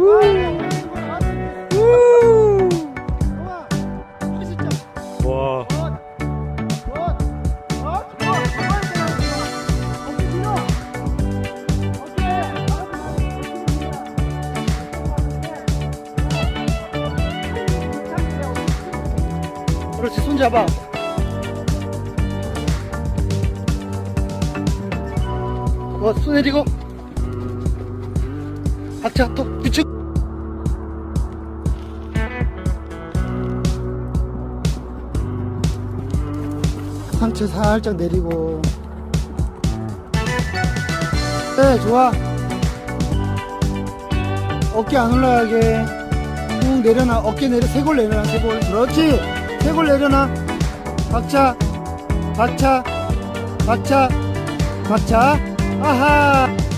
와. 그렇지 손 잡아 어, 손 내리고 박자 또 붙여 상체 살짝 내리고. 네 좋아. 어깨 안 올라가게. 쭉 내려놔. 어깨 내려 세골 내려놔 세골. 그렇지. 세골 내려놔. 박차 박차 박차 박차. 아하